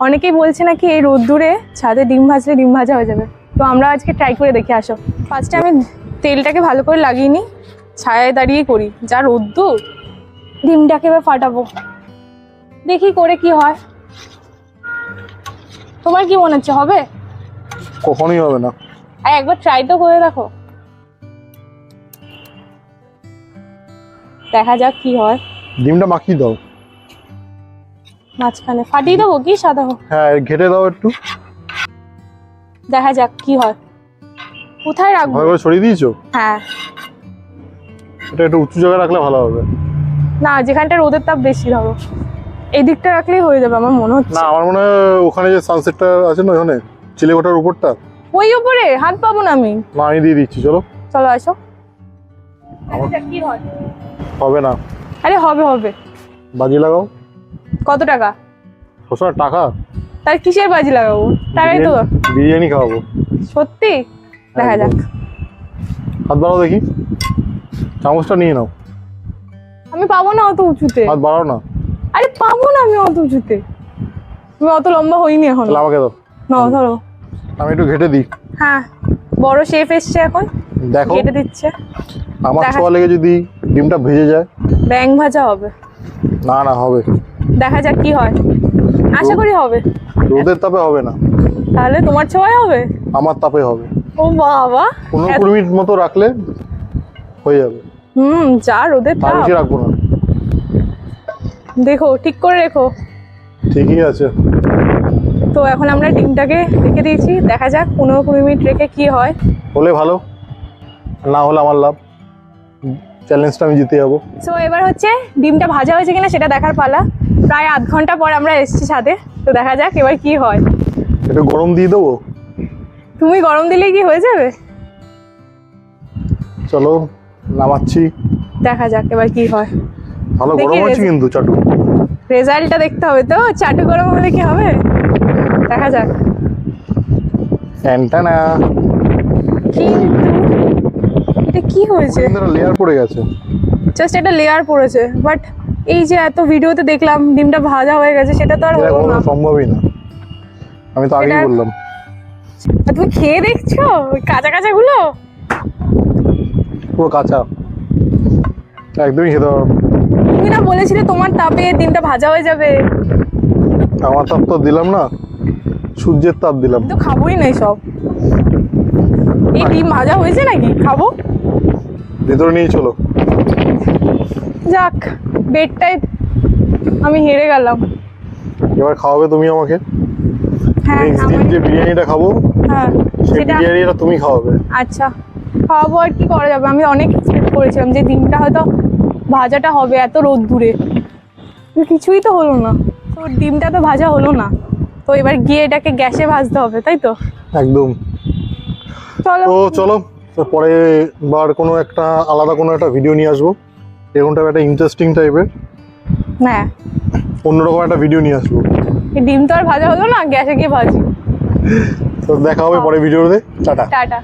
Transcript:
অনেকেই বলছে নাকি এই রোদ্দুরে ছাদে ডিম ভাজলে ডিম ভাজা হয়ে যাবে। তো আমরা আজকে ট্রাই করে দেখে আসো। ফার্স্টে আমি তেলটাকে ভালো করে লাগিয়ে নিই ছায়ায় দাঁড়িয়ে করি। যা রোদ্দুর ডিমটাকে এবার ফাটাবো। দেখি করে কি হয়। তোমার কি মনে হচ্ছে হবে? কখনোই হবে না। আর একবার ট্রাই তো করে দেখো। দেখা যাক কি হয়। ডিমটা মাখিয়ে দাও। মাঝখানে। ফাটিয়ে দেবো কি? সাদা হোক। হ্যাঁ ঘেটে দাও একটু। দেখা যাক কি হয়। কোথায় রাখব? ভালো করে ছড়িয়ে দিয়েছ? হ্যাঁ। এটা একটু উঁচু জায়গায় রাখলে ভালো হবে। না যেখানটা রোদের তাপ বেশি ধরো। এই দিকটা রাখলেই হয়ে যাবে আমার মনে হচ্ছে। না আমার মনে হয় ওখানে যে সানসেটটা আছে না ওখানে চিলেকোঠার উপরটা। ওই উপরে? হাত পাবো না আমি? না আমি দিয়ে দিচ্ছি চলো। চলো আসো। কি হয়। হবে না। আরে হবে হবে। বাজি লাগাও। কত টাকা? সবসময় টাকা? তার কিসের বাজি লাগাবো? টাকাই তো বিরিয়ানি- খাওয়াবো। সত্যি? দেখা যাক। হাত বাড়াও দেখি। চামচটা নিয়ে নাও। আমি পাবো না অত উঁচুতে। হাত বাড়াও না। আরে পাবো না আমি অত উঁচুতে। তুমি অত লম্বা হইনি এখন। আমাকে দাও। না ধরো। আমি একটু ঘেটে দিই। হ্যাঁ বড় শেফ এসছে এখন। দেখো। কেটে দিচ্ছে। আমার ছোঁয়া লেগে যদি ডিমটা ভেজে যায়। ব্যাং ভাজা হবে। না না হবে। দেখা যাক কি হয়। আশা করি হবে। রোদের তাপে হবে না। তাহলে তোমার ছোঁয়াই হবে? আমার তাপে হবে। ও বাবা। পনেরো কুড়ি মিনিট মতো রাখলে হয়ে যাবে। হুম যা রোদের তার তাপ। বেশি রাখব না। দেখো ঠিক করে রেখো। ঠিকই আছে। তো এখন আমরা ডিমটাকে রেখে দিয়েছি। দেখা যাক পনেরো কুড়ি মিনিট রেখে কি হয়। হলে ভালো। না হলে আমার লাভ। চ্যালেঞ্জটা আমি জিতে যাব। সো এবার হচ্ছে ডিমটা ভাজা হয়েছে কিনা সেটা দেখার পালা। প্রায় আধ ঘণ্টা পর আমরা এসেছি ছাদে। তো দেখা যাক এবার কি হয়। একটু গরম দিয়ে দেবো? তুমি গরম দিলে কি হয়ে যাবে? চলো নামাচ্ছি। দেখা যাক এবার কি হয়। ভালো গরম আছে কিন্তু চাটু। রেজাল্টটা দেখতে হবে তো চাটু গরম হলে কি হবে? দেখা যাক। ফ্যানটা না কিন্তু এটা কি হয়েছে? লেয়ার পড়ে গেছে। জাস্ট একটা লেয়ার পড়েছে বাট এই যে এত ভিডিওতে দেখলাম ডিমটা ভাজা হয়ে গেছে সেটা তো আর হলো না। সম্ভবই না। আমি তো আগেই বললাম। তুমি খেয়ে দেখছ? কাঁচা কাঁচা গুলো পুরো কাঁচা। একদমই খেতে পারব তুমি না বলেছিলে তোমার তাপে ডিমটা ভাজা হয়ে যাবে। আমার তাপ তো দিলাম না সূর্যের তাপ দিলাম। তো খাবোই না সব এই ডিম ভাজা হয়েছে নাকি? খাব? ভেতরে নিয়ে চলো। যাক। বেডটাই আমি হেরে গেলাম। এবার খাওয়াবে তুমি আমাকে? হ্যাঁ নেক্সট দিন যে বিরিয়ানিটা খাব হ্যাঁ সেই বিরিয়ানিটা তুমি খাওয়াবে। আচ্ছা খাওয়াবো আর কি করা যাবে? আমি অনেক এক্সপেক্ট করেছিলাম যে ডিমটা হয়তো ভাজাটা হবে এত রোদ দূরে কিছুই তো হলো না। তো ডিমটা তো ভাজা হলো না। তো এবার গিয়ে এটাকে গ্যাসে ভাজতে হবে তাই তো? একদম। চলো। তো চলো পরে বার কোনো একটা আলাদা কোনো একটা ভিডিও নিয়ে আসব। এরকমটা একটা ইন্টারেস্টিং টাইপের হ্যাঁ অন্যরকম একটা ভিডিও নিয়ে আসব। এই ডিম তো আর ভাজা হলো না গ্যাসে গিয়ে ভাজি। তো দেখা হবে পরে ভিডিওতে টাটা। টাটা।